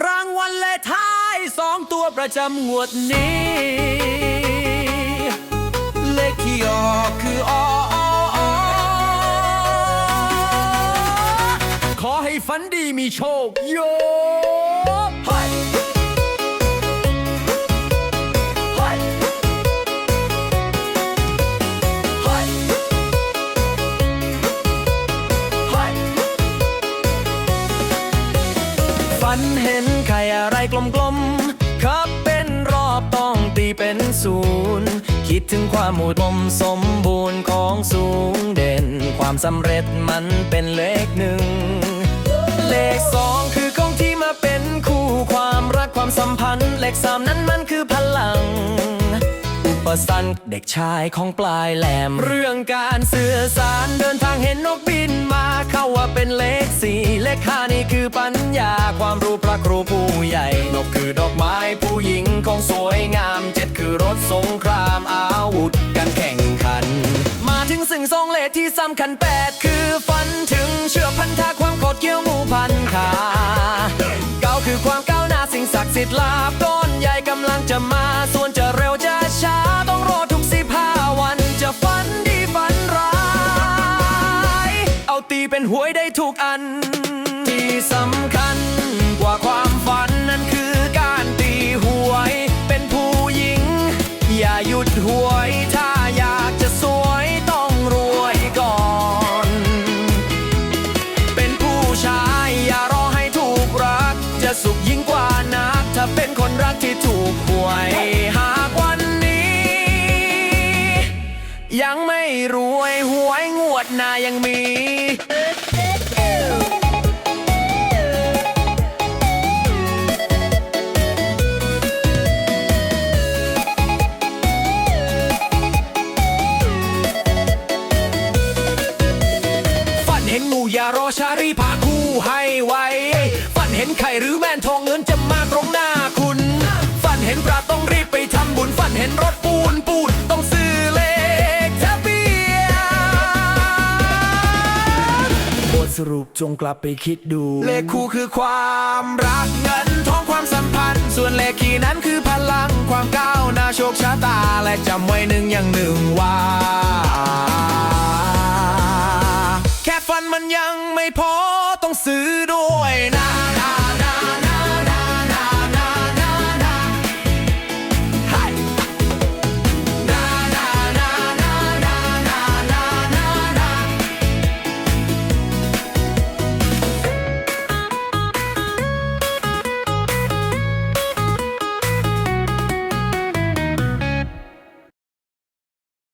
รางวัลเลขท้ายสองตัวประจำงวดนี้ เลขที่ออกคืออออขอให้ฝันดีมีโชคโย ฝันเห็นไข่อะไรกลมๆครับเป็นรอบต้องตีเป็นศูนย์คิดถึงความอุดมสมบูรณ์ของสูงเด่น ความสำเร็จมันเป็นเลขหนึ่ง เลขสองคือของที่มาเป็นคู่ความรักความสัมพันธ์ เลขสามนั้นมันคือพลังอุปสรรคเด็กชายของปลายแหลม เรื่องการสื่อสารเดินทางเห็นนกบินมาเข้าว่า ขห้านี่คือปัญญาความรู้พระครูผู้ใหญ่ นกคือดอกไม้ผู้หญิงของสวยงาม เจ็ดคือรถสงครามอาวุธการแข่งขัน มาถึงสิ่งทรงเลขที่สำคัญแปดคือฝันถึงเชื่อพันธะความโคดเกี่ยวหมู่พันขาเก้าคือความก้าวหน้าสิ่งศักดิ์สิทธิ์ลาบก้อนใหญ่กำลังจะมาส่วนจะเร็วจะช้าต้องรอทุกสิบห้าวันจะฝันดีฝันร้าย เอาตีเป็นหวยได้ทุกอัน ที่สำคัญกว่าความฝันนั้นคือการตีหวย เป็นผู้หญิง อย่าหยุดหวย ถ้าอยากจะสวยต้องรวยก่อน เป็นผู้ชายอย่ารอให้ถูกรัก จะสุขยิ่งกว่านัก ถ้าเป็นคนรักที่ถูกหวย หากวันนี้ ยังไม่รวยหวยงวดหน้ายังมี อย่ารอชารีพาคู่ให้ไวฝันเห็นไข่หรือแม่นทองเงินจะมาตรงหน้าคุณ ฝันเห็นปลาต้องรีบไปทำบุญ ฝันเห็นรถปูนปูนต้องซื้อเลขทะเบียนบทสรุปจงกลับไปคิดดู เลขคู่คือความรักเงินทองความสัมพันธ์ ส่วนเลขคีย์นั้นคือพลังความก้าวหน้าโชคชะตา และจำไว้หนึ่งอย่างหนึ่งว่า ไม่พอต้องซื้อด้วย